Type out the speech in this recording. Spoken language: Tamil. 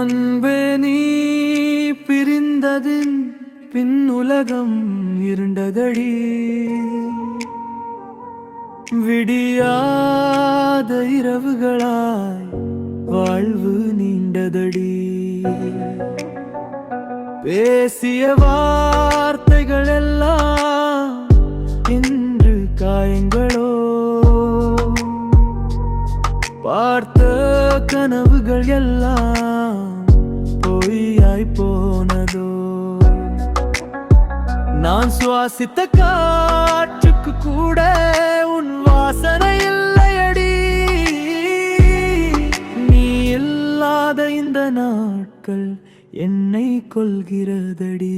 அன்பே நீ பிரிந்ததின் பின் உலகம் இருண்டதடி. விடியாத இரவுகளாய் வாழ்வு நீண்டதடி. பேசிய வார்த்தைகள் எல்லாம் பார்த்த கனவுகள் எல்லாம் பொய்யாய் போனதோ? நான் சுவாசித்த காற்றுக்கு கூட உன் வாசனை இல்லையடி. நீ இல்லாத இந்த நாட்கள் என்னை கொள்கிறதடி